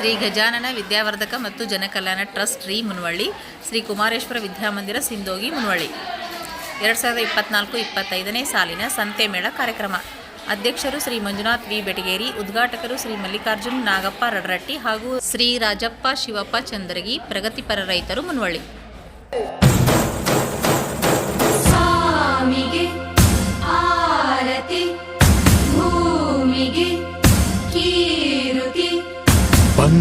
ಶ್ರೀ ಗಜಾನನ ವಿದ್ಯಾವರ್ಧಕ ಮತ್ತು ಜನಕಲ್ಯಾಣ ಟ್ರಸ್ಟ್ ರೀ ಮುನವಳ್ಳಿ, ಶ್ರೀ ಕುಮಾರೇಶ್ವರ ವಿದ್ಯಾಮಂದಿರ ಸಿಂಧೋಗಿ ಮುನವಳ್ಳಿ. ಎರಡು ಸಾವಿರದ ಇಪ್ಪತ್ನಾಲ್ಕು ಇಪ್ಪತ್ತೈದನೇ ಸಾಲಿನ ಸಂತೆ ಮೇಳ ಕಾರ್ಯಕ್ರಮ. ಅಧ್ಯಕ್ಷರು ಶ್ರೀ ಮಂಜುನಾಥ್ ವಿ. ಬೆಟಗೇರಿ, ಉದ್ಘಾಟಕರು ಶ್ರೀ ಮಲ್ಲಿಕಾರ್ಜುನ್, ನಾಗಪ್ಪ, ರಡರಟ್ಟಿ ಹಾಗೂ ಶ್ರೀ ರಾಜಪ್ಪ, ಶಿವಪ್ಪ, ಚಂದ್ರಗಿ, ಪ್ರಗತಿಪರ ರೈತರು, ಮುನವಳ್ಳಿ.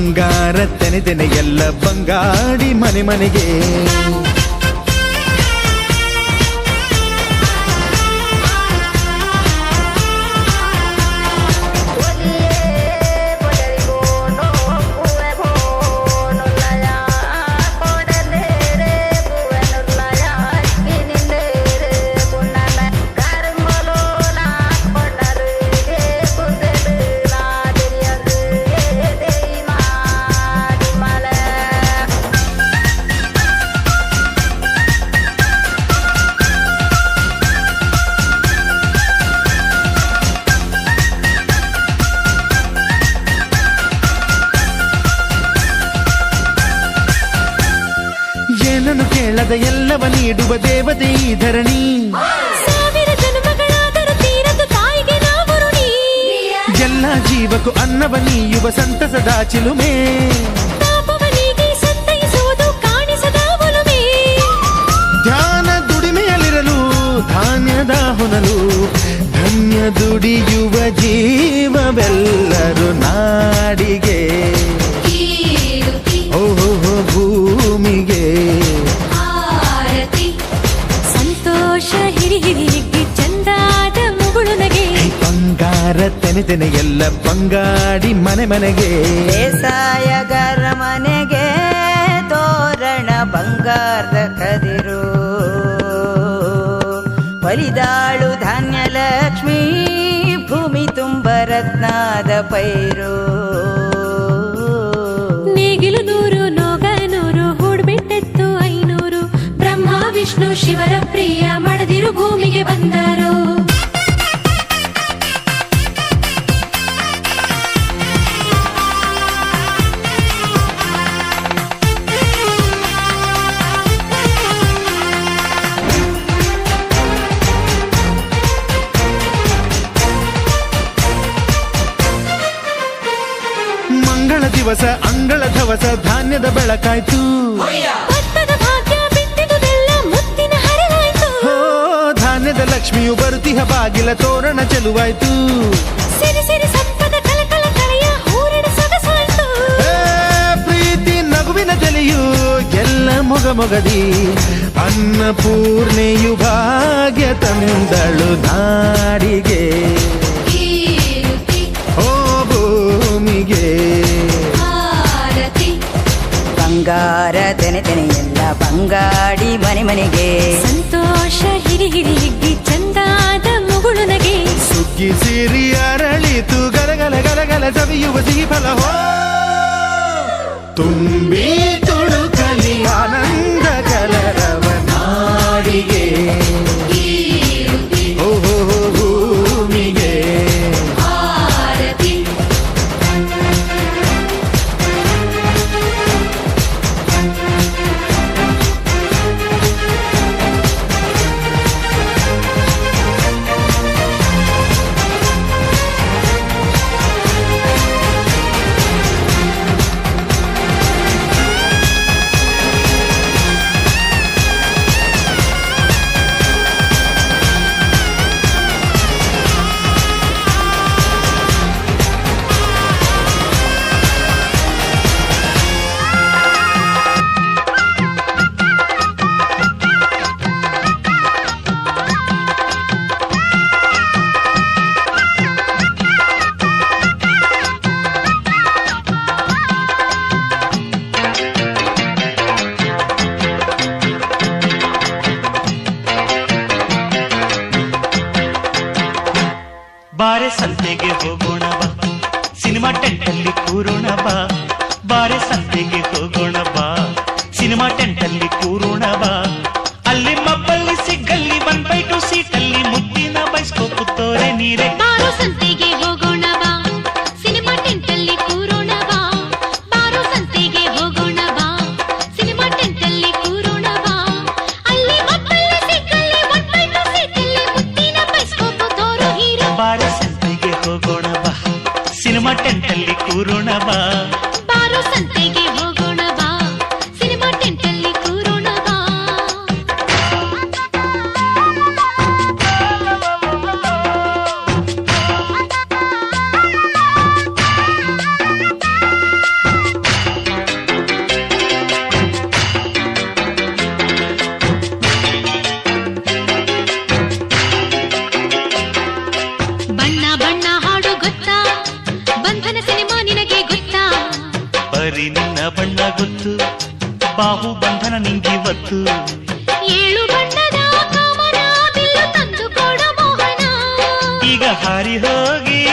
ಬಂಗಾರ ತೆನೆ ತೆನೆ ಎಲ್ಲ ಬಂಗಾಡಿ ಮನೆ ಮನೆಗೆ ಕೇಳದ ಎಲ್ಲವ ನೀಡುವ ದೇವತೆ ಈ ಧರಣಿ. ಸಾವಿರ ಜನ್ಮಗಳಾದರೂ ತೀರದು ತಾಯಿಗೆ ನಾವು ಋಣಿ. ಎಲ್ಲ ಜೀವಕ್ಕೂ ಅನ್ನವ ನೀಯುವ ಸಂತಸದ ಚಿಲುಮೆ. ಧ್ಯಾನ ದುಡಿಮೆಯಲ್ಲಿರಲು ಧಾನ್ಯದ ಹೊನಲು ಧನ್ಯ ದುಡಿಯುವ ಜೀವವೆಲ್ಲರೂ ನಾಡಿಗೆ ಬಂಗಾರ ತೆನೆ ತೆನೆ ಎಲ್ಲ ಬಂಗಾಡಿ ಮನೆ ಮನೆಗೆ. ಬೇಸಾಯಗಾರ ಮನೆಗೆ ತೋರಣ ಬಂಗಾರದ ಕದಿರು. ಬಲಿದಾಳು ಧಾನ್ಯ ಲಕ್ಷ್ಮೀ ಭೂಮಿ ತುಂಬ ರತ್ನಾದ ಪೈರು. ದಿವಸ ಅಂಗಳ ಧವಸ ಧಾನ್ಯದ ಬೆಳಕಾಯ್ತು. ಧಾನ್ಯದ ಲಕ್ಷ್ಮಿಯು ಬರುತಿಹ ಬಾಗಿಲ ತೋರಣ ಚೆಲುವಾಯ್ತು. ಪ್ರೀತಿ ನಗುವಿನ ತಲೆಯು ಎಲ್ಲ ಮೊಗ ಮೊಗದಿ. ಅನ್ನಪೂರ್ಣೆಯು ಭಾಗ್ಯ ತಂದಳು ನಾಡಿಗೆ. ಬಂಗಾರ ತೆನೆ ತೆನೆ ಎಲ್ಲ ಬಂಗಾಡಿ ಮನೆ ಮನೆಗೆ. ಸಂತೋಷ ಹಿರಿ ಹಿರಿ ಹಿಗ್ಗಿ ಚಂದಾದ ಮುಗುಳು ನಗೆ. ಸುಗ್ಗಿ ಸಿರಿ ಅರಳಿತು ಗಲಗಲ ಗಲಗಲ ಸವಿಯುವ ಸಿಹಿ ಫಲ ಹೋ. ತುಂಬಿ ಟೆಂಟಲ್ಲಿ ಕೂರೋಣ ಬಾ ಬಾರೆ ಸಂತೆಗೆ ಹೋಗೋಣ ಬಾ ಸಿನಿಮಾ ಟೆಂಟಲ್ಲಿ ಕೂರೋಣ ಬಾ ಅಲ್ಲಿ ಮಬ್ಬಲ್ಲಿ ಸಿಗ್ಗಲ್ಲಿ ಒನ್ ಬೈ ಟು ಸೀಟಲ್ಲಿ ಮುದ್ದಿನ ಬೈಸ್ಕೋಪು ತೋರೆ ನೀರೆ ಬಾರೋ ಸಂತೆಗೆ ಹೋಗೋಣ ಬಾ ಸಿನಿಮಾ ಟೆಂಟಲ್ಲಿ ಕೂರೋಣ ಬಾ ಬಾರೋ ಸಂತೆಗೆ ಹೋಗೋಣ ಬಾ ಸಿನಿಮಾ ಟೆಂಟಲ್ಲಿ ಕೂರೋಣ ಬಾ ಅಲ್ಲಿ ಮಕ್ಕಳ ಸಿಕ್ಕಲ್ಲಿ ಒಟ್ಟೈಟು ಸೀಟಲ್ಲಿ ಮುತ್ತಿನ ಬೈಸ್ಕೋಪು ತೋರು ಹೀರೋ ಬಾರೆ ಸಂತೆಗೆ ಹೋಗೋಣ మటంతల్లి కూరుణవా ಬರೀ ನಿನ್ನ ಬಣ್ಣ ಗೊತ್ತು. ಬಾಹು ಬಂಧನ ನಿಂಗಿವತ್ತು ಏಳು ಬಣ್ಣದ ಕಾಮನ ಬಿಲ್ಲು ತಂದು ಕೊಡ ಮೋಹನ. ಈಗ ಹಾರಿ ಹೋಗಿ